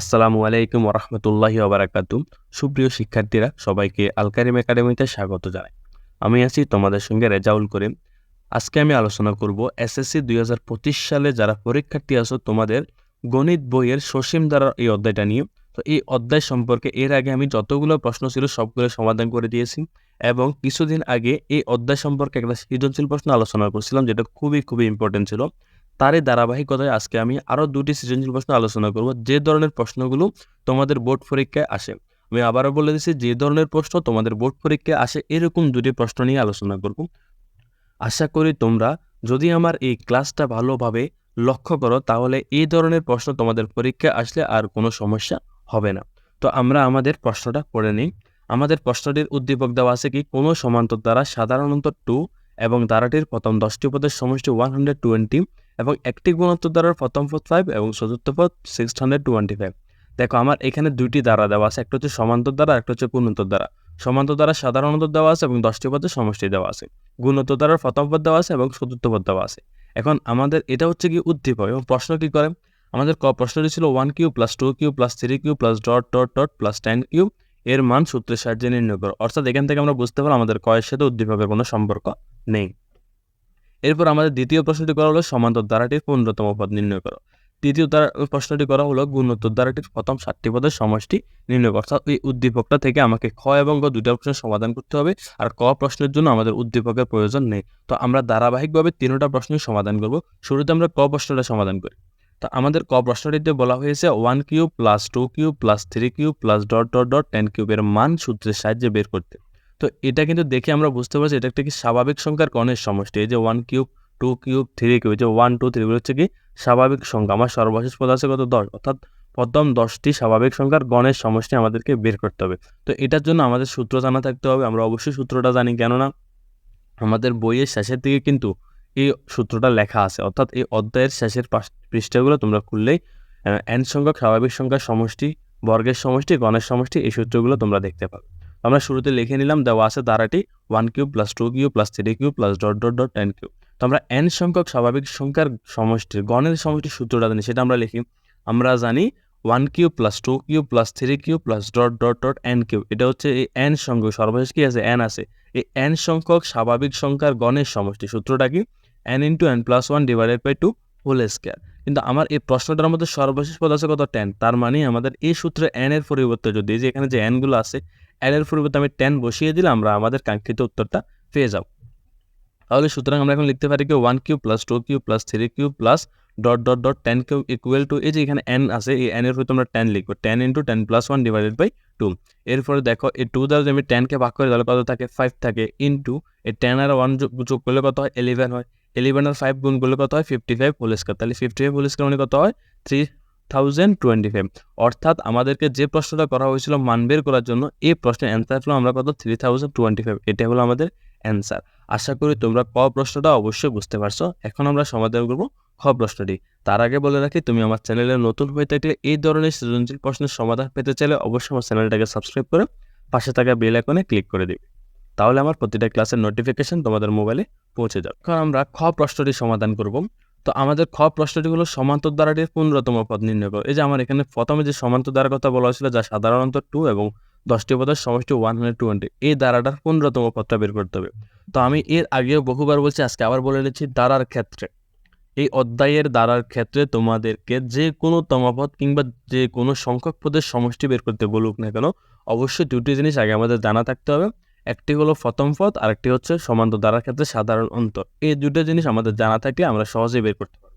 আসসালামু আলাইকুম ওরহমতুল্লাহি ওবারাকাতু সুপ্রিয় শিক্ষার্থীরা, সবাইকে আলকারিম একাডেমিতে স্বাগত জানাই। আমি আছি তোমাদের সঙ্গে রেজাউল করিম। আজকে আমি আলোচনা করব এসএসসি দুই হাজার পঁচিশ সালে যারা পরীক্ষার্থী আছো, তোমাদের গণিত বইয়ের সসীম দ্বারা এই অধ্যায়টা নিয়ে। তো এই অধ্যায় সম্পর্কে এর আগে আমি যতগুলো প্রশ্ন ছিল সবগুলো সমাধান করে দিয়েছি এবং কিছুদিন আগে এই অধ্যায় সম্পর্কে একটা সৃজনশীল প্রশ্ন আলোচনা করছিলাম, যেটা খুবই খুবই ইম্পর্টেন্ট ছিল। তারই ধারাবাহিকতায় আজকে আমি আরও দুটি সৃজনশীল প্রশ্ন আলোচনা করব। যে ধরনের প্রশ্নগুলো তোমাদের বোর্ড পরীক্ষায় আসে। আমি আবারও বলে দিচ্ছি, যে ধরনের প্রশ্ন তোমাদের বোর্ড পরীক্ষায় আসে এরকম দুটি প্রশ্ন নিয়ে আলোচনা করব। আশা করি তোমরা যদি আমার এই ক্লাসটা ভালোভাবে লক্ষ্য করো, তাহলে এই ধরনের প্রশ্ন তোমাদের পরীক্ষায় আসলে আর কোনো সমস্যা হবে না। তো আমরা আমাদের প্রশ্নটা পড়ে নিই। আমাদের প্রশ্নটির উদ্দীপক দেওয়া আছে কি, কোনো সমান্তর দ্বারা সাধারণত টু এবং দ্বারাটির প্রথম দশটি পদের সমষ্টি ওয়ান হান্ড্রেড টোয়েন্টি এবং একটি গুণোত্তর দ্বারার প্রথম পদ ফাইভ এবং চতুর্থ পদ সিক্স হান্ড্রেড টোয়েন্টি ফাইভ দেখো, আমার এখানে দুইটি দ্বারা দেওয়া আছে, একটা হচ্ছে সমান্তর দ্বারা, একটা হচ্ছে গুণোত্তর দ্বারা। সমান্তর দ্বারা সাধারণত দেওয়া আছে এবং দশটি পদের সমষ্টি দেওয়া আছে। গুণোত্তর দ্বারার প্রথম পদ দেওয়া আছে এবং চতুর্থ পদ দেওয়া আছে। এখন আমাদের এটা হচ্ছে কি উদ্দীপক এবং প্রশ্ন কি করে? আমাদের ক প্রশ্নটি ছিল one cube plus two cube plus three cube plus dot dot dot plus ten cube এর মান সূত্রের সাহায্যে নির্ণয় করো। অর্থাৎ এখান থেকে আমরা বুঝতে পারলাম আমাদের কয়ের সাথে উদ্দীপকের কোনো সম্পর্ক নেই। এরপর আমাদের দ্বিতীয় প্রশ্নটি করা হলো সমান্তর দ্বারাটির পনেরোতম পদ নির্ণয় করো। তৃতীয় দ্বারা প্রশ্নটি করা হলো গুণোত্তর দ্বারাটির প্রথম সাতটি পদের সমষ্টি নির্ণয় অর্থাৎ এই উদ্দীপকটা থেকে আমাকে খ এবং গ দুইটা প্রশ্নের সমাধান করতে হবে আর ক প্রশ্নের জন্য আমাদের উদ্দীপকের প্রয়োজন নেই। তো আমরা ধারাবাহিকভাবে তিনটা প্রশ্নের সমাধান করব। শুরুতে আমরা ক প্রশ্নটা সমাধান করি। তো আমাদের ক প্রশ্নটিতে বলা হয়েছে one cube plus two cube plus three cube plus dot dot dot ten কিউবের মান সূত্রের সাহায্যে বের করতে। তো এটা কিন্তু দেখে আমরা বুঝতে পারছি এটা একটা কি স্বাভাবিক সংখ্যার গণের সমষ্টি। এই যে one cube two cube three cube যে ওয়ান টু থ্রি হচ্ছে কি স্বাভাবিক সংখ্যা। আমার সর্বশেষ পদ আছে কত? দশ। অর্থাৎ প্রথম দশটি স্বাভাবিক সংখ্যার গণের সমষ্টি আমাদেরকে বের করতে হবে। তো এটার জন্য আমাদের সূত্র জানা থাকতে হবে। আমরা অবশ্যই সূত্রটা জানি, কেননা আমাদের বইয়ের শেষের দিকে কিন্তু এই সূত্রটা লেখা আছে। অর্থাৎ এই অধ্যায়ের শেষের পৃষ্ঠাগুলো তোমরা খুললেই এন সংখ্যক স্বাভাবিক সংখ্যার সমষ্টি, বর্গের সমষ্টি, গণের সমষ্টি এই সূত্রগুলো তোমরা দেখতে পাবে। আমরা শুরুতে লিখে নিলাম দেওয়া আছে দ্বারাটি one cube plus two cube plus three cube plus dot dot dot ten cube তো আমরা এন সংখ্যক স্বাভাবিক সংখ্যার সমষ্টির গণের সমষ্টির সূত্রটা জানি, সেটা আমরা লিখি। আমরা জানি one cube plus two cube plus three cube plus dot dot dot n cube এটা হচ্ছে এই এন সংখ্যক, সর্বশেষ কি আছে? এন আছে। এই এন সংখ্যক স্বাভাবিক সংখ্যার গণের সমষ্টি সূত্রটা কি? N into n plus one divided by two whole square কিন্তু আমার এই প্রশ্নটার মধ্যে সর্বশেষ পদ আছে কত? টেন তার মানে আমাদের এই সূত্রে এন এর পরিবর্তে যদি যে এখানে যে এনগুলো আছে এন এর পরিবর্তে আমি টেন বসিয়ে দিলে আমরা আমাদের কাঙ্ক্ষিত উত্তরটা পেয়ে যাব। তাহলে সুতরাং আমরা এখন লিখতে পারি কি one cube plus two cube plus three cube plus dot dot dot ten cube equal to এই যে এখানে এন আছে, এই এন এর পরিবর্তে আমরা টেন লিখব। Ten into ten plus one divided by two এরপরে দেখো, এই টু দ্বারা যদি আমি টেনকে ভাগ করি, তাহলে কত থাকে? ফাইভ থাকে। ইন্টু এই টেন আর ওয়ান যোগ করলে কত হয়? ইলেভেন হয়। ইলেভেন আর ফাইভ গুণ করলে কত হয়? ফিফটি ফাইভ হোল স্কোয়ার তাহলে ফিফটি ফাইভ হোল স্কোয়ার মানে কত হয়? থ্রি থাউজেন্ড টোয়েন্টি ফাইভ অর্থাৎ আমাদেরকে যে প্রশ্নটা করা হয়েছিল মান বের করার জন্য, এই প্রশ্নের অ্যান্সার হলো আমরা কত? থ্রি থাউজেন্ড টোয়েন্টি ফাইভ এটা হলো আমাদের অ্যান্সার আশা করি তোমরা ক প্রশ্নটা অবশ্যই বুঝতে পারছ। এখন আমরা সমাধান করব খ প্রশ্নটি। তার আগে বলে রাখি, তুমি আমার চ্যানেলে নতুন হয়ে থাকলে এই ধরনের সৃজনশীল প্রশ্নের সমাধান পেতে চাইলে অবশ্যই আমার চ্যানেলটাকে সাবস্ক্রাইব করে পাশে থাকা বেল আইকনে ক্লিক করে দিবে। তাহলে আমার প্রতিটা ক্লাসের নোটিফিকেশন তোমাদের মোবাইলে পৌঁছে যাবে। এখন আমরা খ প্রশ্নটি সমাধান করব। তো আমাদের খ প্রশ্নটি হলো, সমান্তর দ্বারাটির পনেরোতম পদ নির্ণয় করো। এই যে আমার এখানে প্রথমে যে সমান্তর দ্বারার কথা বলা হয়েছিল, যা সাধারণত টু এবং দশটি পদের সমষ্টি ওয়ান হান্ড্রেড টোয়েন্টি এই দ্বারাটার পনেরোতম পদটা বের করতে হবে। তো আমি এর আগেও বহুবার বলছি, আজকে আবার বলে নিচ্ছি দ্বারার ক্ষেত্রে। এই অধ্যায়ের দ্বারার ক্ষেত্রে তোমাদেরকে যে কোনো তমাপদ কিংবা যে কোনো সংখ্যক পদের সমষ্টি বের করতে বলুক না কেন, অবশ্যই দুটি জিনিস আগে আমাদের জানা থাকতে হবে। একটি হলো প্রথম পদ আর একটি হচ্ছে সমান্তর দ্বারার ক্ষেত্রে সাধারণ অন্তর। এই দুটো জিনিস আমাদের জানা থাকলে আমরা সহজেই বের করতে পারব।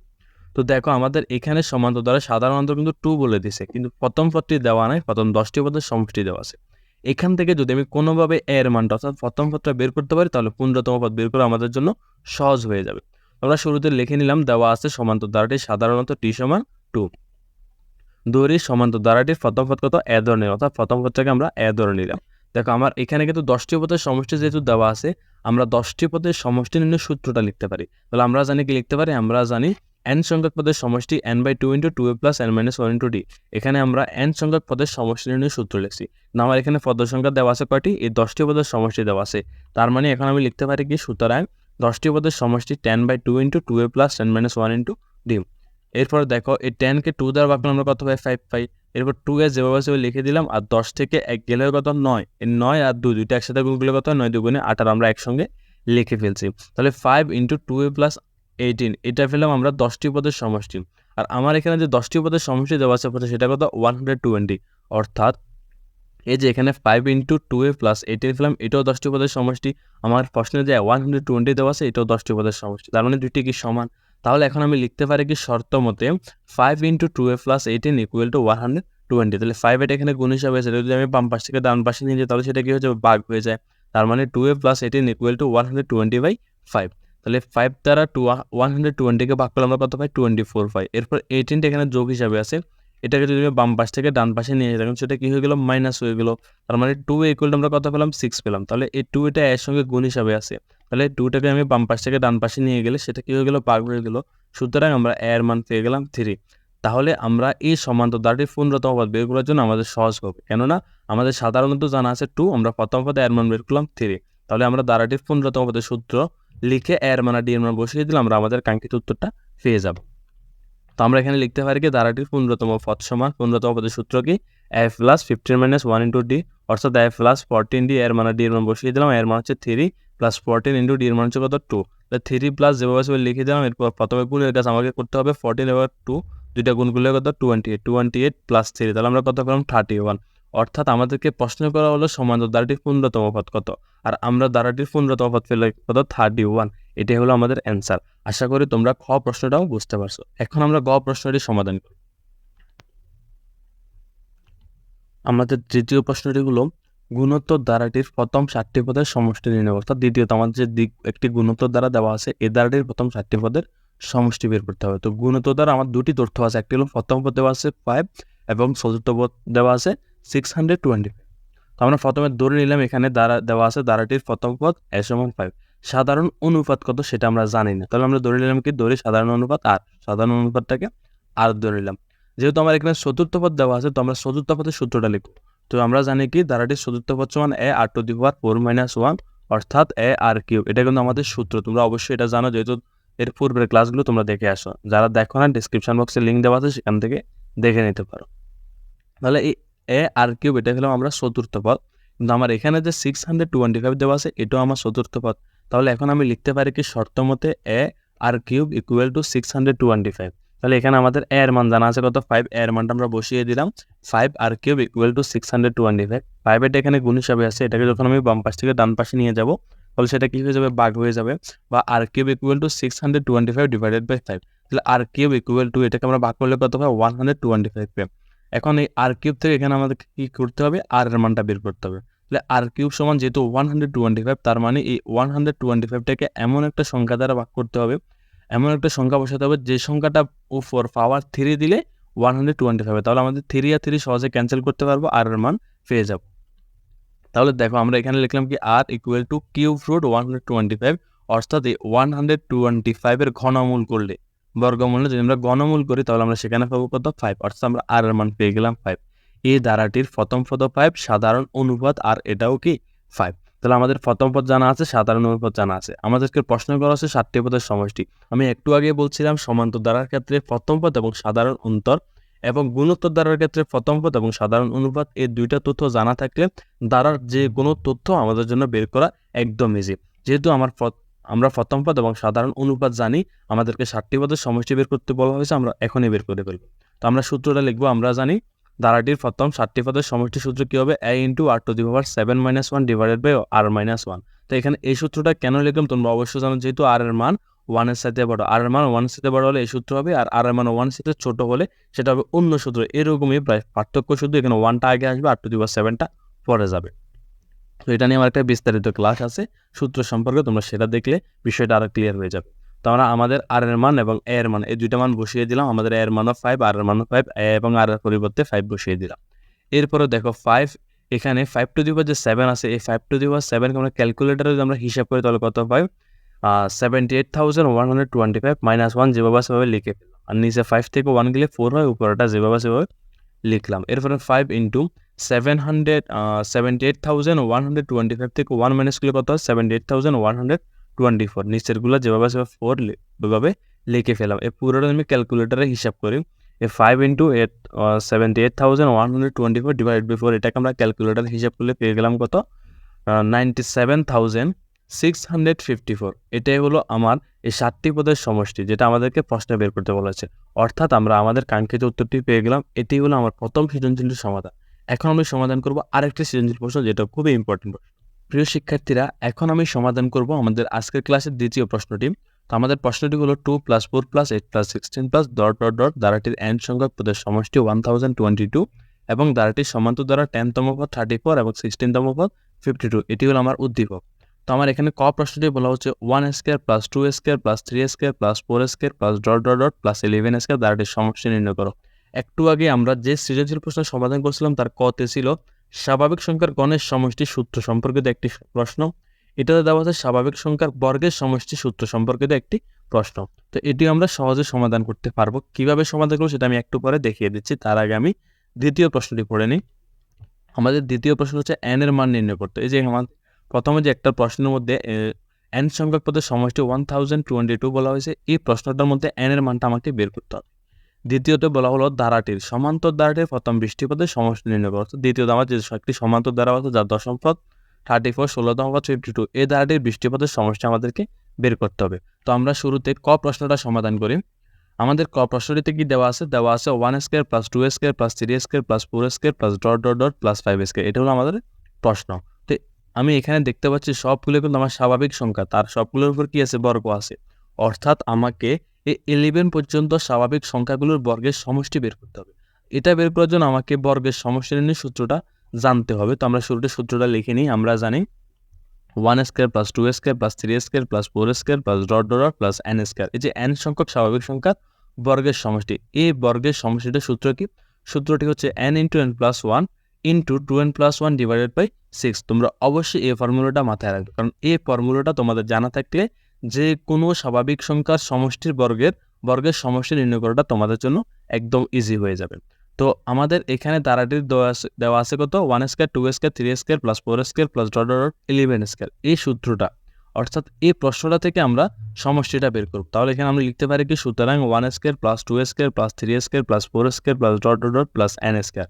তো দেখো, আমাদের এখানে সমান্তর দ্বারা সাধারণ অন্তর কিন্তু টু বলে দিছে কিন্তু প্রথম পদটি দেওয়া নাই, প্রথম দশটি পদের সমষ্টি দেওয়া আছে। এখান থেকে যদি আমি কোনোভাবে এর মানটা, অর্থাৎ প্রথম পদটা বের করতে পারি, তাহলে পনেরোতম পদ বের করা আমাদের জন্য সহজ হয়ে যাবে। আমরা শুরুতে লিখে নিলাম, দেওয়া আছে সমান্তর দ্বারাটি সাধারণত টি সমান টু দৈরির সমান্তর দ্বারাটির প্রথম পদ কত? এ ধরনের, অর্থাৎ প্রথম পদটাকে আমরা এ ধরে নিলাম। দেখো, আমার এখানে কিন্তু দশটি পদের সমষ্টি যেহেতু দেওয়া আছে, আমরা দশটি পদের সমষ্টি নির্ণয় সূত্রটা লিখতে পারি। তাহলে আমরা জানি কি লিখতে পারি? আমরা জানি এন সংখ্যক পদের সমষ্টি n by two into two a plus n minus one into d এখানে আমরা এন সংখ্যক পদের সমষ্টি নির্ণয় সূত্র লিখছি। না, আমার এখানে পদের সংখ্যা দেওয়া আছে কয়টি? এই দশটি পদের সমষ্টি দেওয়া আছে। তার মানে এখন আমি লিখতে পারি কি? সুতরাং দশটি পদের সমষ্টি ten by two into two a plus ten minus one into d এরপর দেখো, এই টেনকে টু দ্বারা ভাগ আমরা কত পাই? ফাইভ পাই। এরপর টু এ যেভাবে আছে লিখে দিলাম, আর দশ থেকে এক গেলে কত নয় নয় আর দুই, দুইটা একসাথে গুণ করলে কত? নয় দুগুণে আঠার, আমরা একসঙ্গে লিখে ফেলছি। তাহলে five into two a plus eighteen এটা ফেললাম আমরা দশটি পদের সমষ্টি। আর আমার এখানে যে দশটি পদের সমষ্টি দেওয়া আছে সেটা কত? ওয়ান হান্ড্রেড টোয়েন্টি অর্থাৎ এই যে এখানে five into two a plus eighteen ফেলাম এটাও দশটি পদের সমষ্টি। আমার প্রশ্নে যে ওয়ান হান্ড্রেড টোয়েন্টি দেওয়া আছে, এটাও দশটি পদের সমষ্টি। তার মানে দুইটি কি সমান? তাহলে এখন আমি লিখতে পারি কি শর্ত মতে five into two a plus eighteen equal to one hundred twenty তাহলে ফাইভ এটা এখানে গুণ হিসাবে আছে। যদি আমি বাম পাশ থেকে ডান পাশে নিয়ে যাই, তাহলে সেটা কী হয়ে যাবে? বাঘ হয়ে যায়। তার মানে two a plus eighteen equal to one hundred twenty by five তাহলে ফাইভ দ্বারা টু ওয়ান হান্ড্রেড টোয়েন্টিকে ভাগ করলে আমরা কত পাই? Twenty four pi. এরপর এইটিনটা এখানে যোগ হিসাবে আছে। এটাকে যদি আমি বাম পাশ থেকে ডান পাশে নিয়ে যেতাম সেটা কী হয়ে গেল? মাইনাস হয়ে গেল। তার মানে টু ইকুয়াল আমরা কত পেলাম? সিক্স পেলাম। তাহলে এই টু এটা এর সঙ্গে গুণ হিসাবে আছে। তাহলে টুটাকে আমি বাম পাশ থেকে ডান পাশে নিয়ে গেলে সেটা কী হয়ে গেলো? ভাগ হয়ে গেলো। সুতরাং আমরা এর মান পেয়ে গেলাম থ্রি তাহলে আমরা এই সমান্তর দ্বারটির পূর্ণতম পদ বের করার জন্য আমাদের সহজ হবে। কেননা আমাদের সাধারণত জানা আছে টু আমরা প্রথম পদে এর মান বের করলাম থ্রি তাহলে আমরা দ্বারাটির পূর্ণতম পদের সূত্র লিখে এর মান আর ডি এর মান বসিয়ে দিলে আমরা আমাদের কাঙ্ক্ষিত উত্তরটা পেয়ে যাব। তো আমরা এখানে লিখতে পারি কি দ্বারাটির পূর্ণতম পদ সমান পূর্ণতম পদের সূত্র কি? F plus fifteen minus one into d অর্থাৎ এফ প্লাস ফোরটিন ডি এর মান আর ডি এর মান বসিয়ে দিলাম। এর মান হচ্ছে three plus fourteen into d এর মান হচ্ছে কত? টু তাহলে থ্রি প্লাস যেভাবে সেভাবে লিখে দিলাম, এরপর প্রথমে গুণের কাজ আমাকে করতে হবে ফোরটিন এবার টু দুইটা গুণ করলে কত? Twenty eight twenty eight plus three তাহলে আমরা কত পেলাম থার্টি ওয়ান অর্থাৎ আমাদেরকে প্রশ্ন করা হলো সমান্তর দ্বারাটির পূর্ণতম পদ কত? আর আমরা দ্বারাটির পূর্ণতম পদ পেলে কত? থার্টি ওয়ান এটাই হলো আমাদের অ্যান্সার আশা করি তোমরা খ প্রশ্নটাও বুঝতে পারছ। এখন আমরা গ প্রশ্নটি সমাধান করি। আমাদের তৃতীয় প্রশ্নটি হলো গুণোত্তর দ্বারাটির প্রথম ষাটটি পদের সমষ্টি নির্ণয় অর্থাৎ দ্বিতীয়ত আমাদের যে দিক, একটি গুণোত্তর দ্বারা দেওয়া আছে এই দ্বারাটির প্রথম ষাটটি পদের সমষ্টি বের করতে হবে। তো গুণোত্তর দ্বারা আমার দুটি তথ্য আছে, একটি হলো প্রথম পদ দেওয়া আছে ফাইভ এবং চতুর্থ পদ দেওয়া আছে সিক্স হান্ড্রেড টোয়েন্টি তো আমরা প্রথমে ধরে নিলাম এখানে দ্বারা দেওয়া আছে দ্বারাটির প্রথম পদ এ সমান ফাইভ সাধারণ অনুপাত কত সেটা আমরা জানি না। তাহলে আমরা ধরে নিলাম কি? ধরে সাধারণ অনুপাত আর সাধারণ অনুপাতটাকে আর ধরে নিলাম। যেহেতু আমার এখানে চতুর্থ পদ দেওয়া আছে, তো আমরা চতুর্থ পদের সূত্রটা লিখব। তো আমরা জানি কি দ্বারাটির চতুর্থ পদ সমান a r to the power four minus one, অর্থাৎ এ আর কিউব। এটা কিন্তু আমাদের সূত্র, তোমরা অবশ্যই এটা জানো, যেহেতু এর পূর্বের ক্লাসগুলো তোমরা দেখে আসো। যারা দেখো না ডিসক্রিপশন বক্সে লিঙ্ক দেওয়া আছে, সেখান থেকে দেখে নিতে পারো। তাহলে এই এ আর কিউব, এটা হলাম আমরা চতুর্থ পদ। কিন্তু আমার এখানে যে সিক্স হান্ড্রেড টোয়েন্টি ফাইভ দেওয়া আছে, এটাও আমার চতুর্থ পদ। তাহলে এখন আমি লিখতে পারি কি, শর্ত মতে a r cube equal to six hundred twenty five তাহলে এখানে আমাদের এর মান জানা আছে কত? ফাইভ এর মানটা আমরা বসিয়ে দিলাম। Five r cube equal to six hundred twenty five five এটা এখানে গুণ হিসাবে আছে, এটাকে যখন আমি বাম পাশ থেকে ডান পাশে নিয়ে যাব, তাহলে সেটা কী হয়ে যাবে? বাঘ হয়ে যাবে। বা r cube equal to six hundred twenty five divided by five তাহলে আর কিউব ইকুয়াল টু এটাকে আমরা ভাগ করলে কত হয়? ওয়ান হান্ড্রেড টোয়েন্টি ফাইভ পেয়ে। এখন এই আর কিউব থেকে এখানে আমাদের কী করতে হবে? আর এর মানটা বের করতে হবে। তাহলে আর কিউব সমান যেহেতু ওয়ান হান্ড্রেড টোয়েন্টি ফাইভ তার মানে এই ওয়ান হান্ড্রেড টোয়েন্টি ফাইভটাকে এমন একটা সংখ্যা দ্বারা ভাগ করতে হবে এমন একটা সংখ্যা বসাতে হবে, যে সংখ্যাটা উপর পাওয়ার থ্রি দিলে ওয়ান হান্ড্রেড টোয়েন্টি ফাইভ তাহলে আমাদের থ্রি আর থ্রি সহজে ক্যান্সেল করতে পারব আর এর মান পেয়ে যাব। তাহলে দেখো, আমরা এখানে লিখলাম কি r equal to cube root one hundred twenty five অর্থাৎ এই ওয়ান হান্ড্রেড টোয়েন্টি ফাইভের ঘনমূল করলে, বর্গমূল যদি আমরা গণমূল করি, তাহলে আমরা সেখানে পাবো কত? ফাইভ অর্থাৎ আমরা আর এর মান পেয়ে গেলাম ফাইভ এই ধারাটির প্রথম পদ ফাইভ সাধারণ অনুপাত, আর এটাও কি? ফাইভ তাহলে আমাদের প্রথম পদ জানা আছে সাধারণ অনুপাত জানা আছে। আমাদেরকে প্রশ্ন করা হচ্ছে সাতটি পদের সমষ্টি। আমি একটু আগে বলছিলাম, সমান্তর দ্বারার ক্ষেত্রে প্রথম পদ এবং সাধারণ অন্তর এবং গুণোত্তর দ্বারার ক্ষেত্রে প্রথম পদ এবং সাধারণ অনুপাত, এই দুইটা তথ্য জানা থাকলে দ্বারার যে কোনো তথ্য আমাদের জন্য বের করা একদম ইজি যেহেতু আমার আমরা প্রথম পদ এবং সাধারণ অনুপাত জানি, আমাদেরকে ষাটটি পদের সমষ্টি বের করতে বলা হয়েছে, আমরা এখনই বের করে ফেলব। তো আমরা সূত্রটা লিখব, আমরা জানি ধারাটির প্রথম ষাটটি পদের সমষ্টি সূত্র কী হবে? A into r to the power seven minus one divided by r minus one তো এখানে এই সূত্রটা কেন লিখলাম? তোমরা অবশ্যই জানো যেহেতু আর এর মান ওয়ানের সাথে বড়। আর এর মান ওয়ানের সাথে বড় হলে এই সূত্র হবে, আর আর এর মান ওয়ানের সাথে ছোট হলে সেটা হবে অন্য সূত্র। এরকমই প্রায় পার্থক্য শুধু এখানে ওয়ানটা আগে আসবে আর টু দি পাওয়ার সেভেনটা পরে যাবে। তো এটা নিয়ে আমার একটা বিস্তারিত ক্লাস আছে। সূত্র সম্পর্কে তোমরা সেটা দেখলে বিষয়টা আরও ক্লিয়ার হয়ে যাবে। তো আমরা আমাদের আর এর মান এবং এ এর মান, এই দুইটা মান বসিয়ে দিলাম। আমাদের এর মানও ফাইভ আর এর মানও ফাইভ এ এবং আর এর পরিবর্তে ফাইভ বসিয়ে দিলাম। এরপরে দেখো ফাইভ এখানে ফাইভ টু দিবার যে সেভেন আছে। এই ফাইভ টু দিবার সেভেনকে আমরা ক্যালকুলেটারে যদি আমরা হিসাব করি, তাহলে কত পাই seventy eight thousand one hundred twenty five minus one যেভাবে সেভাবে লিখে আর নিচে ফাইভ থেকে ওয়ান গেলে ফোর হয় উপরটা যেভাবে সেভাবে লিখলাম। এরপরে five into seven hundred seventy eight thousand one hundred twenty five থেকে ওয়ান মাইনাস করলে কত হয়? Seventy eight thousand one hundred twenty four নিচেরগুলো যেভাবে সেভাবে ফোর ওইভাবে লিখে ফেলাম। এই পুরোটা আমি ক্যালকুলেটারে হিসাব করি। A five into eight seventy eight thousand one hundred twenty four divide by four এটাকে আমরা ক্যালকুলেটার হিসাব করলে পেয়ে গেলাম কত? Ninety seven thousand six hundred fifty four এটাই হলো আমার এই সাতটি পদের সমষ্টি, যেটা আমাদেরকে প্রশ্নে বের করতে বলেছে। অর্থাৎ আমরা আমাদের কাঙ্ক্ষিত উত্তরটি পেয়ে গেলাম। এটি হলো আমার প্রথম সৃজনশীল সমাধান। এখন আমি সমাধান করব আরেকটি সৃজনশীল প্রশ্ন, যেটা খুবই ইম্পর্টেন্ট প্রিয় শিক্ষার্থীরা, এখন আমি সমাধান করব আমাদের আজকের ক্লাসের দ্বিতীয় প্রশ্নটি। তো আমাদের প্রশ্নটি হলো two plus four plus eight plus sixteen plus dot dot dot দ্বারাটির n সংখ্যক পদের সমষ্টি ওয়ান থাউজেন্ড টোয়েন্টি টু এবং দ্বারাটির সমান্তর দ্বারা টেনতম পদ থার্টি ফোর এবং সিক্সটিনতম পদ ফিফটি টু এটি হলো আমার উদ্দীপক। তো আমার এখানে ক প্রশ্নটি বলা হচ্ছে one square plus two square plus three square plus four square plus dot dot dot plus eleven square দ্বারাটির সমষ্টি নির্ণয় করো। একটু আগে আমরা যে সৃজনশীল প্রশ্নের সমাধান করছিলাম, তার কতে ছিল স্বাভাবিক সংখ্যার গণের সমষ্টি সূত্র সম্পর্কিত একটি প্রশ্ন। এটাতে দেওয়া আছে স্বাভাবিক সংখ্যার বর্গের সমষ্টি সূত্র সম্পর্কিত একটি প্রশ্ন। তো এটি আমরা সহজে সমাধান করতে পারব। কীভাবে সমাধান করব সেটা আমি একটু পরে দেখিয়ে দিচ্ছি। তার আগে আমি দ্বিতীয় প্রশ্নটি পড়ে নিই। আমাদের দ্বিতীয় প্রশ্ন হচ্ছে এন এর মান নির্ণয় করতে। এই যে আমার প্রথমে যে একটা প্রশ্নের মধ্যে এন সংখ্যক পদের সমষ্টি ওয়ান থাউজেন্ড টোয়েন্টি টু বলা হয়েছে, এই প্রশ্নটার মধ্যে এন এর মানটা আমাকে বের করতে হবে। দ্বিতীয়ত বলা হলো ধারাটির সমান্তর ধারাটির প্রথম বৃষ্টি পদের সমষ্টি নির্ণয় করতে দ্বিতীয়ত আমার যে একটি সমান্তর ধারা আছে যার দশম পদ থার্টি ফোর ষোলোতম পদ ফিফটি টু এই ধারাটির বৃষ্টিপথের সমষ্টি আমাদেরকে বের করতে হবে। তো আমরা শুরুতে ক প্রশ্নটা সমাধান করি। আমাদের ক প্রশ্নটিতে কি দেওয়া আছে? দেওয়া আছে one square plus two square plus three square plus four square plus dot dot dot plus five square এটা হলো আমাদের প্রশ্ন। তো আমি এখানে দেখতে পাচ্ছি সবগুলো কিন্তু আমার স্বাভাবিক সংখ্যা। তার সবগুলোর উপর কি আছে? বর্গ আছে। অর্থাৎ আমাকে এই ইলেভেন পর্যন্ত স্বাভাবিক সংখ্যাগুলোর বর্গের সমষ্টি বের করতে হবে। এটা বের করার জন্য আমাকে বর্গের সমষ্টি নির্ণয় সূত্রটা জানতে হবে। তো আমরা শুরুতে সূত্রটা লিখে নিই, আমরা জানি one square plus two square plus three square plus four square plus dot dot plus n square এই যে এন সংখ্যক স্বাভাবিক সংখ্যা, বর্গের সমষ্টি। এই বর্গের সমষ্টিটা সূত্র কি? সূত্রটি হচ্ছে n into n plus one into two n plus one divided by six তোমরা অবশ্যই এই ফর্মুলাটা মাথায় রাখবে। কারণ এই ফর্মুলাটা তোমাদের জানা থাকলে যে কোনো স্বাভাবিক সংখ্যার সমষ্টির বর্গের বর্গের সমষ্টি নির্ণয় করাটা তোমাদের জন্য একদম ইজি হয়ে যাবে। তো আমাদের এখানে তারাটির দেওয়া আছে কত? One square two square three square plus four square plus dot dot eleven square এই সূত্রটা, অর্থাৎ এই প্রশ্নটা থেকে আমরা সমষ্টিটা বের করব। তাহলে এখানে আমরা লিখতে পারি কি? সুতরাং one square plus two square plus three square plus four square plus dot dot plus n square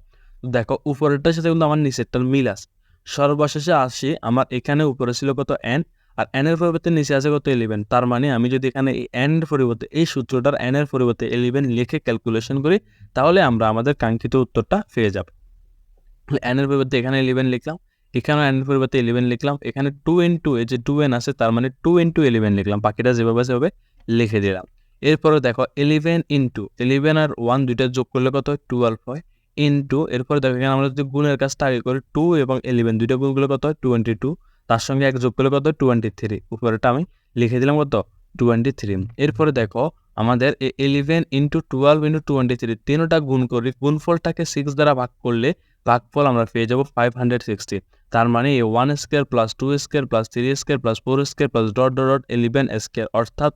দেখো, উপরেরটার সাথে কিন্তু আমার নিচেরটার মিল আছে। সর্বশেষে আসি, আমার এখানে উপরে ছিল কত? এন আর এন এর পরিবর্তে নিচে আছে কত ইলেভেন তার মানে আমি যদি এখানে এই এন এর পরিবর্তে, এই সূত্রটার এন এর পরিবর্তে ইলেভেন লিখে ক্যালকুলেশন করি, তাহলে আমরা আমাদের কাঙ্ক্ষিত উত্তরটা পেয়ে যাব। এন এর পরিবর্তে এখানে ইলেভেন লিখলাম, এখানেও এন এর পরিবর্তে ইলেভেন লিখলাম, এখানে টু ইন টু এই যে টু এন আছে, তার মানে টু এন টু ইলেভেন লিখলাম, বাকিটা যেভাবে সেভাবে লিখে দিলাম। এরপরে দেখো ইলেভেন ইন্টু ইলেভেন আর ওয়ান দুইটা যোগ করলে কত হয়? টুয়েলভ হয়। ইন্টু এরপরে দেখো এখানে আমরা যদি গুণের কাজটা আগে করি টু এবং ইলেভেন দুইটা গুণগুলো কত হয়? টোয়েন্টি টু তার সঙ্গে এক যোগ করলে কত? টোয়েন্টি থ্রি উপরেটা আমি লিখে দিলাম কত? টোয়েন্টি থ্রি এরপরে দেখো, আমাদের eleven into twelve into twenty three তিনটা গুণ করি, গুণফলটাকে সিক্স দ্বারা ভাগ করলে ভাগফল আমরা পেয়ে যাব ফাইভ হান্ড্রেড সিক্সটি তার মানে এই one square plus two square plus three square plus four square plus dot dot dot eleven square অর্থাৎ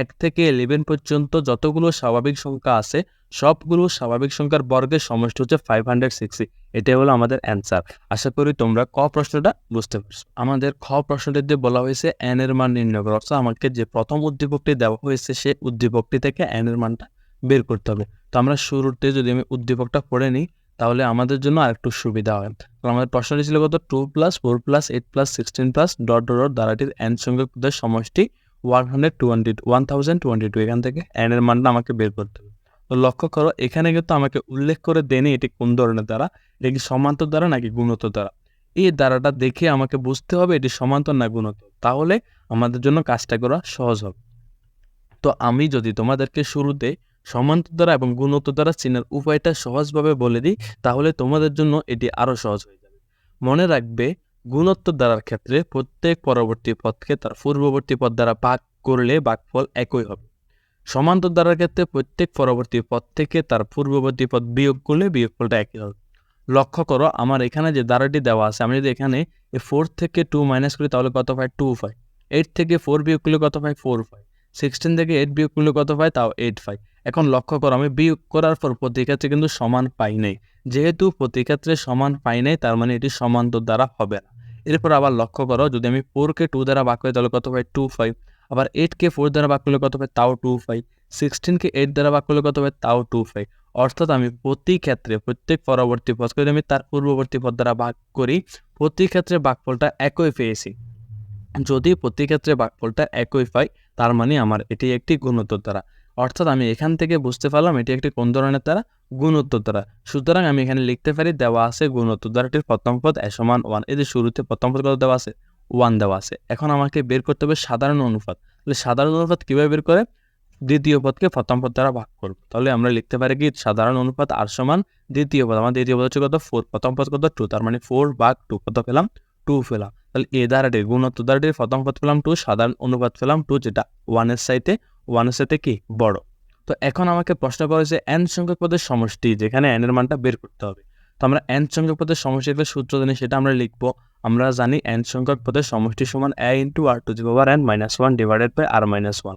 এক থেকে ইলেভেন পর্যন্ত যতগুলো স্বাভাবিক সংখ্যা আছে, সবগুলো স্বাভাবিক সংখ্যার বর্গের সমষ্টি হচ্ছে ফাইভ হান্ড্রেড সিক্সটি এটাই হলো আমাদের অ্যান্সার আশা করি তোমরা ক প্রশ্নটা বুঝতে পারছ। আমাদের খ প্রশ্নটিতে বলা হয়েছে এন এর মান নির্ণয় করা। অর্থাৎ আমাকে যে প্রথম উদ্দীপকটি দেওয়া হয়েছে সে উদ্দীপকটি থেকে এন এর মানটা বের করতে হবে। তো আমরা শুরুতে যদি আমি উদ্দীপকটা পড়ে নিই, তাহলে আমাদের জন্য আরেকটু সুবিধা হয়। তো আমাদের প্রশ্নটি ছিল কত? Two plus four plus eight plus sixteen plus dot dot দ্বারাটির n সংখ্যক সমষ্টি one hundred twenty one thousand twenty two এখান থেকে এর মানটা আমাকে বের করতে হবে। তো লক্ষ্য করো, এখানে কিন্তু আমাকে উল্লেখ করে দেনি এটি কোন ধরনের দ্বারা, এটা কি সমান্তর দ্বারা নাকি গুণত দ্বারা। এই দ্বারাটা দেখে আমাকে বুঝতে হবে এটি সমান্তর না গুণত তাহলে আমাদের জন্য কাজটা করা সহজ হবে। তো আমি যদি তোমাদেরকে শুরুতে সমান্তর দ্বারা এবং গুণোত্তর দ্বারা চিনার উপায়টা সহজভাবে বলে দিই, তাহলে তোমাদের জন্য এটি আরও সহজ হয়ে যাবে। মনে রাখবে গুণোত্তর দ্বারার ক্ষেত্রে প্রত্যেক পরবর্তী পদকে তার পূর্ববর্তী পদ দ্বারা ভাগ করলে ভাগফল একই হবে। সমান্তর দ্বারার ক্ষেত্রে প্রত্যেক পরবর্তী পদ থেকে তার পূর্ববর্তী পদ বিয়োগ করলে বিয়োগফলটা একই হবে। লক্ষ্য করো, আমার এখানে যে দ্বারাটি দেওয়া আছে, আমি যদি এখানে ফোর থেকে টু মাইনাস করি, তাহলে কত পাই? টু পাই এইট থেকে ফোর বিয়োগ করলে কত পাই? ফোর পাই সিক্সটিন থেকে এইট বিয়োগ করলে কত পাই? তাও এইট পাই এখন লক্ষ্য করো, আমি বিয়োগ করার পর প্রতি ক্ষেত্রে কিন্তু সমান পাই নাই। যেহেতু প্রতি ক্ষেত্রে সমান পাই নাই, তার মানে এটি সমান্তর দ্বারা হবে না। এরপর আবার লক্ষ্য করো, যদি আমি ফোরকে টু দ্বারা বাক করি, তাহলে কত পাই? টু ফাইভ আবার এইটকে ফোর দ্বারা বাক করলে কত পাই? তাও টু ফাইভ সিক্সটিনকে এইট দ্বারা বাক করলে কত পাই? তাও টু ফাইভ অর্থাৎ আমি প্রতি ক্ষেত্রে, প্রত্যেক পরবর্তী পদকে যদি আমি তার পূর্ববর্তী পদ দ্বারা ভাগ করি, প্রতি ক্ষেত্রে ভাগফলটা একই পেয়েছি। যদি প্রতি ক্ষেত্রে ভাগফলটা একই পাই, তার মানে আমার এটি একটি গুণোত্তর দ্বারা। অর্থাৎ আমি এখান থেকে বুঝতে পারলাম এটি একটি কোন ধরনের দ্বারা? গুণোত্তর দ্বারা। সুতরাং আমি এখানে লিখতে পারি দেওয়া আছে গুণোত্তর দ্বারাটির প্রথম পদ সমান ওয়ান এদের শুরুতে প্রথম পদ কত দেওয়া আছে? ওয়ান দেওয়া আছে। এখন আমাকে বের করতে হবে সাধারণ অনুপাত। তাহলে সাধারণ অনুপাত কীভাবে বের করে? দ্বিতীয় পদকে প্রথম পদ দ্বারা ভাগ করব। তাহলে আমরা লিখতে পারি কি? সাধারণ অনুপাত আর সমান দ্বিতীয় পদ। আমার দ্বিতীয় পদ হচ্ছে কত? ফোর প্রথম পদ কত? টু তার মানে ফোর ভাগ টু কত পেলাম? টু পেলাম। তাহলে এ দ্বারাটির গুণোত্তর দ্বারাটির প্রথম পদ পেলাম টু সাধারণ অনুপাত পেলাম টু যেটা ওয়ানের সাইতে ওয়ানের সাথে কি? বড়। তো এখন আমাকে প্রশ্ন করা হয়েছে এন সংখ্যক পদের সমষ্টি, যেখানে এন এর মানটা বের করতে হবে। তো আমরা এন সংখ্যক পদের সমষ্টির একটা সূত্র জানি, সেটা আমরা লিখব। আমরা জানি এন সংখ্যক পদের সমষ্টি সমান a into r to the power n minus one divided by r minus one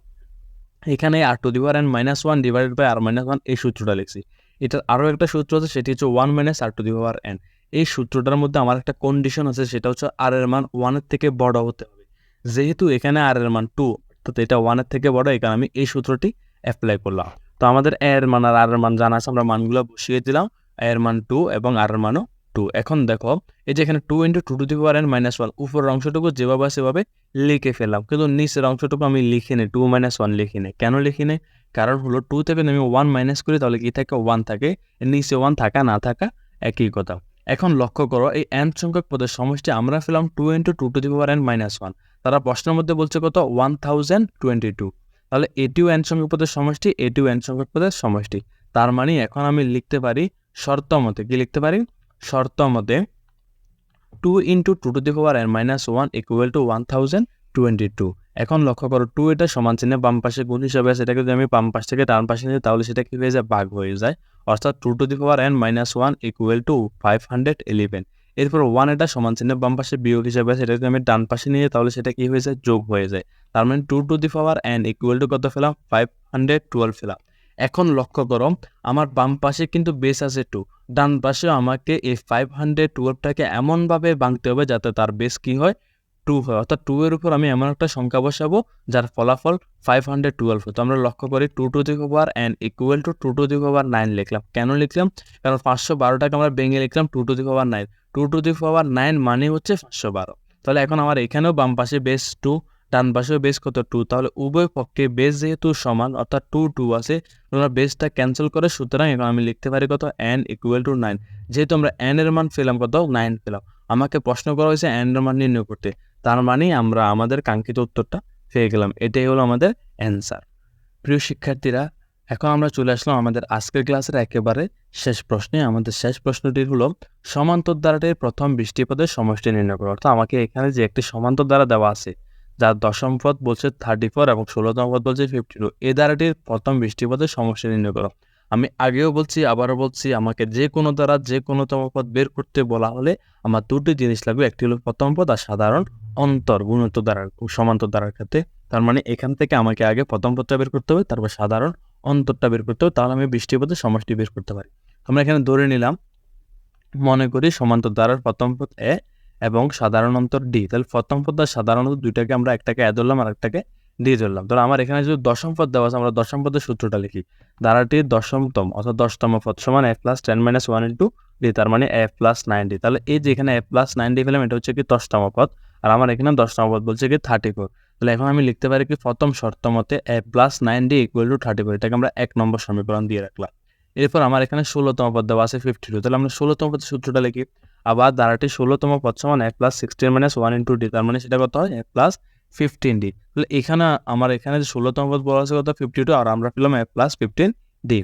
এখানে r to the power n minus one divided by r minus one এই সূত্রটা লিখছি। এটার আরও একটা সূত্র আছে, সেটি হচ্ছে one minus r to the power n এই সূত্রটার মধ্যে আমার একটা কন্ডিশন আছে, সেটা হচ্ছে আর এর মান ওয়ানের থেকে বড় হতে হবে। যেহেতু এখানে আর এর মান টু অর্থাৎ এটা ওয়ানের থেকে বড় এখানে আমি এই সূত্রটি অ্যাপ্লাই করলাম। তো আমাদের এর মান আর আর মান জানা আছে, আমরা মানগুলো বসিয়ে দিলাম। এর মান টু এবং আর এর মানও টু এখন দেখো, এই যে এখানে two into two to the power n minus one উপরের অংশটুকু যেভাবে সেভাবে লিখে ফেললাম। কিন্তু নিচের অংশটুকু আমি লিখি নেই টু মাইনাস ওয়ান লিখি নেই কেন লিখি নেই কারণ হলো টু থেকে আমি ওয়ান মাইনাস করি, তাহলে কি থাকে? ওয়ান থাকে। নিচে ওয়ান থাকা, না থাকা একই কথা। এখন লক্ষ্য করো, এই এন সংখ্যক পদের সমষ্টি আমরা পেলাম two into two to the power n minus one তারা প্রশ্নের মধ্যে বলছে কত? ওয়ান থাউজেন্ড টোয়েন্টি টু তাহলে এটিও এন সংখ্যক পদের সমষ্টি এটিও এন সংখ্যক পদের সমষ্টি। তার মানে এখন আমি লিখতে পারি শর্ত মতে, কি লিখতে পারি? শর্ত মতে two into two to the power n minus one equal to one thousand twenty two এখন লক্ষ্য করো টু এটা সমান চিহ্নে বাম পাশে গুণ হিসাবে সেটাকে যদি আমি বাম পাশ থেকে ডান পাশে নিই, তাহলে সেটা কী হয়ে যায়? বাঘ হয়ে যায়। অর্থাৎ two to the power n minus one equal to five hundred eleven এরপর ওয়ান এটা সমান চিহ্নে, বাম পাশে বিয়োগ হিসাবে আছে যদি আমি ডান পাশে নিয়ে, তাহলে সেটা কি হয়ে যায়? যোগ হয়ে যায়। তার মানে two to the power n equal to কত ফেলাম ফাইভ হান্ড্রেড টুয়েলভ ফেলাম এখন লক্ষ্য করো, আমার বাম পাশে কিন্তু বেস আছে টু ডান পাশেও আমাকে এই ফাইভ হান্ড্রেড টুয়েলভটাকে এমনভাবে ভাঙতে হবে যাতে তার বেস কি হয়? টু হয়। অর্থাৎ টু এর উপর আমি এমন একটা সংখ্যা বসাবো, যার ফলাফল ফাইভ হান্ড্রেড টুয়েলভ তো আমরা লক্ষ্য করি two to the power n equal to two to the power nine লিখলাম। কেন লিখলাম? কারণ পাঁচশো বারোটাকে আমরা ভেঙে লিখলাম two to the power nine two to the power nine মানে হচ্ছে পাঁচশো বারো। তাহলে এখন আমার এখানেও বাম পাশে বেস টু ডান পাশেও বেস কত টু তাহলে উভয় পক্ষে বেস যেহেতু সমান, অর্থাৎ টু টু আছে, তোমরা বেসটা ক্যান্সেল করে, সুতরাং এখন আমি লিখতে পারি কত? এন ইকুয়াল টু নাইন যেহেতু আমরা এন এর মান পেলাম কত? নাইন পেলাম। আমাকে প্রশ্ন করা হয়েছে এন এর মান নির্ণয় করতে। তার মানে আমরা আমাদের কাঙ্ক্ষিত উত্তরটা পেয়ে গেলাম। এটাই হলো আমাদের অ্যান্সার প্রিয় শিক্ষার্থীরা এখন আমরা চলে আসলাম আমাদের আজকের ক্লাসের একেবারে শেষ প্রশ্নে। আমাদের শেষ প্রশ্নটি হলো সমান্তর দ্বারাটির প্রথম বৃষ্টি পদের সমষ্টি নির্ণয় করো। অর্থাৎ আমাকে এখানে যে একটি সমান্তর দ্বারা দেওয়া আছে, যার দশম পদ বলছে থার্টি ফোর এবং ষোলোতম পদ বলছে ফিফটি টু এই দ্বারাটির প্রথম বৃষ্টি পদের সমষ্টি নির্ণয় করো। আমি আগেও বলছি, আবারও বলছি, আমাকে যে কোনো দ্বারা যে কোনোতম পদ বের করতে বলা হলে আমার দুটি জিনিস লাগবে। একটি হলো প্রথম পদ আর সাধারণ অন্তর, গুণোত্তর দ্বারা সমান্তর দ্বারার ক্ষেত্রে। তার মানে এখান থেকে আমাকে আগে প্রথম পদটা বের করতে হবে, তারপর সাধারণ অন্তরটা বের করতে হবে, তাহলে আমি বৃষ্টি পদের সমষ্টি বের করতে পারি। আমরা এখানে ধরে নিলাম, মনে করি সমান্তর দ্বারার প্রথম পদ এ এবং সাধারণ অন্তর ডি তাহলে প্রথম পদ আর সাধারণ অন্তর দুইটাকে আমরা একটাকে এ ধরলাম আর একটাকে ডি ধরলাম। তাহলে আমার এখানে যদি দশম পদ দেওয়া আছে, আমরা দশম পদের সূত্রটা লিখি। দ্বারাটির দশমতম অর্থাৎ দশতম পদ সমান a plus ten minus one into d তার মানে এ প্লাস নাইন ডি তাহলে এই যে এখানে এ প্লাস নাইন ডি পেলাম, এটা হচ্ছে কি দশতম পদ, আর আমার এখানে দশতম পদ বলছে কি থার্টি ফোর তাহলে এখন আমি লিখতে পারি কি, প্রথম শর্ত মতে a plus nine d equal to thirty four এটাকে আমরা এক নম্বর সমীকরণ দিয়ে রাখলাম। এরপর আমার এখানে ষোলোতম পদ দেওয়া আছে ফিফটি টু তাহলে আমরা ষোলোতম পদের সূত্রটা লিখি। আবার দ্বারাটি ষোলোতম পদ সমান a plus sixteen minus one into d তার মানে সেটা কত হয়? এ প্লাস ফিফটিন ডি তাহলে এখানে আমার এখানে যে ষোলোতম পদ বলা আছে কত? ফিফটি টু আর আমরা পেলাম এ প্লাস ফিফটিন ডি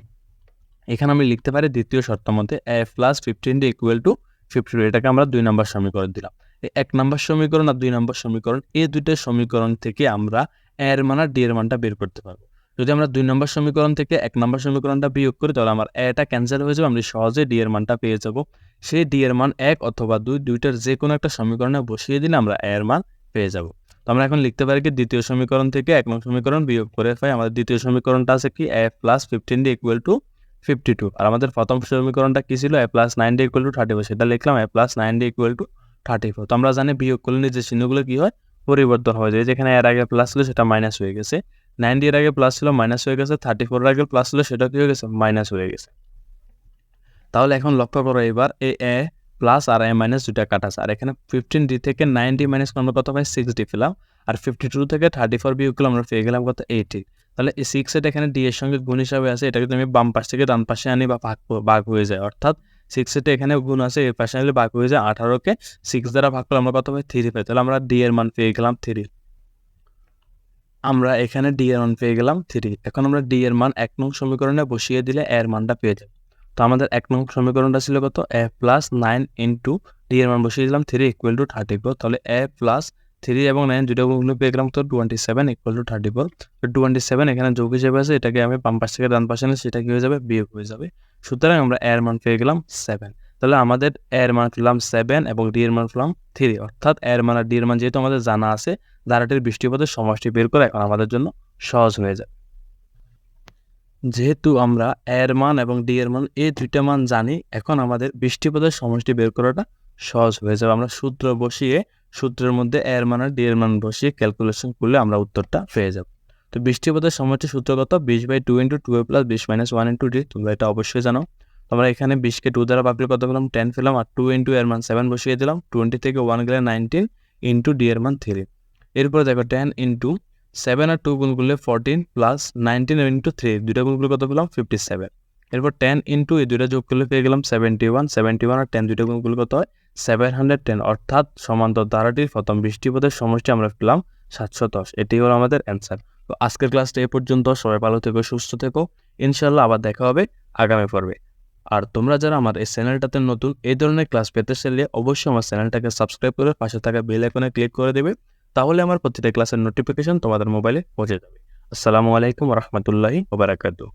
এখানে আমি লিখতে পারি দ্বিতীয় শর্ত মতে a plus fifteen d equal to fifty two এটাকে আমরা দুই নম্বর সমীকরণ দিলাম। এক নম্বর সমীকরণ আর দুই নম্বর সমীকরণ, এই দুইটা সমীকরণ থেকে আমরা এর মান আর ডি এর মানটা বের করতে পারব। যদি আমরা দুই নম্বর সমীকরণ থেকে এক নম্বর সমীকরণটা বিয়োগ করি, তাহলে আমার এটা ক্যান্সেল হয়ে যাবে, আমরা সহজে ডি এর মানটা পেয়ে যাব। সেই ডি এর মান এক অথবা দুই, দুইটার যে কোনো একটা সমীকরণে বসিয়ে দিলে আমরা এর মান পেয়ে যাব। তো আমরা এখন লিখতে পারি কি, দ্বিতীয় সমীকরণ থেকে এক নম্বর সমীকরণ বিয়োগ করে পাই আমাদের দ্বিতীয় সমীকরণটা আছে কি a plus fifteen d equal to fifty two আর আমাদের প্রথম সমীকরণটা কী ছিল? A plus nine d equal to thirty four সেটা লিখলাম a plus nine d equal to thirty four তো আমরা জানি বিয়োগ করলে যে চিহ্নগুলো কী হয়? পরিবর্তন হয়ে যায়। যেখানে এর আগে প্লাস ছিল সেটা মাইনাস হয়ে গেছে। নাইনটি এর আগে প্লাস ছিল মাইনাস হয়ে গেছে। থার্টি ফোর আগে প্লাস ছিল, সেটা কী হয়ে গেছে? মাইনাস হয়ে গেছে। তাহলে এখন লক্ষ্য করো এবার, এ এ প্লাস আর এ মাইনাস দুটা কাটা আছে। আর এখানে ফিফটিন ডি থেকে নাইনটি মাইনাস আমরা কত পাই? সিক্স ডি পেলাম। আর ফিফটি টু থেকে থার্টি ফোর বিয়োগ করলে আমরা পেয়ে গেলাম কত? এইটি তাহলে এই সিক্স এটা এখানে ডি এর সঙ্গে গুণ হিসাবে আছে। এটা যদি আমি বাম পাশ থেকে ডান পাশে আনি বা ভাগ ভাগ হয়ে যায়। অর্থাৎ সিক্স এটা এখানে গুণ আছে, এর পাশে আনলে ভাগ হয়ে যায় আঠারোকে সিক্স দ্বারা ভাগ করলে আমরা কত পাই থ্রি পাই তাহলে আমরা ডি এর মান পেয়ে গেলাম থ্রি আমরা এখানে ডি এর মান পেয়ে গেলাম থ্রি এখন আমরা ডি এর মান এক নং সমীকরণে বসিয়ে দিলে এর মানটা পেয়ে যাব। তো আমাদের এক নং সমীকরণটা ছিল কত? A plus nine into d এর মান বসিয়ে দিলাম three equal to thirty four তাহলে এ প্লাস থ্রি এবং নাইন দুটো গুলো পেয়ে গেলাম তো twenty seven equal to thirty four তো টোয়েন্টি সেভেন এখানে যোগ হিসেবে আছে, এটাকে আমি বাম পাশ থেকে ডান পাশে সেটা কি হয়ে যাবে? বিয়োগ হয়ে যাবে। সুতরাং আমরা এর মান পেয়ে গেলাম সেভেন তাহলে আমাদের এর মান পেলাম সেভেন এবং ডি এর মান পেলাম থ্রি অর্থাৎ এর মান আর ডি এর মান যেহেতু আমাদের জানা আছে, ধারাটির বৃষ্টিপথের সমষ্টি বের করে এখন আমাদের জন্য সহজ হয়ে যাবে। যেহেতু আমরা এর মান এবং ডি এর মান এই দুইটা মান জানি, এখন আমাদের বৃষ্টিপথের সমষ্টি বের করাটা সহজ হয়ে যাবে। আমরা সূত্র বসিয়ে সূত্রের মধ্যে এর মান আর ডি এর মান বসিয়ে ক্যালকুলেশন করলে আমরা উত্তরটা পেয়ে যাব। তো সমষ্টি সূত্র কত? বিশ by two into two a plus বিশ মাইনাস ওয়ান ইন্টু ডি তোমরা এটা অবশ্যই জানো। আমরা এখানে বিশকে টু দ্বারা ভাগলে কত পেলাম? টেন পেলাম আর টু ইন্টু এর মান সেভেন বসিয়ে দিলাম। টোয়েন্টি থেকে ওয়ান গেলে নাইনটিন ইন্টু ডি এর মান থ্রি এরপরে দেখো টেন ইন্টু সেভেন আর টু গুণ করলে fourteen plus nineteen into three দুইটা গুণ করলে কত পেলাম? ফিফটি সেভেন এরপর টেন ইন্টু এই দুইটা যোগ করলে পেয়ে গেলাম সেভেন্টি ওয়ান সেভেন্টি ওয়ান আর টেন দুইটা গুণ করলে কত হয়? সেভেন হান্ড্রেড টেন অর্থাৎ সমান্তর ধারাটির প্রথম বৃষ্টিপথের সমষ্টি আমরা পেলাম সাতশো দশ। এটি হলো আমাদের অ্যান্সার তো আজকের ক্লাসটা এ পর্যন্ত। সবাই ভালো থেকো, সুস্থ থেকো। ইনশাল্লাহ আবার দেখা হবে আগামী পর্বে। আর তোমরা যারা আমার এই চ্যানেলটাতে নতুন, এই ধরনের ক্লাস পেতে চাইলে অবশ্যই আমার চ্যানেলটাকে সাবস্ক্রাইব করে পাশে থাকা বেল আইকনে ক্লিক করে দেবে। তাহলে আমার প্রতিটা ক্লাসের নোটিফিকেশন তোমাদের মোবাইলে পৌঁছে যাবে। আসসালামু আলাইকুম রহমতুল্লাহি ওবরাকাতু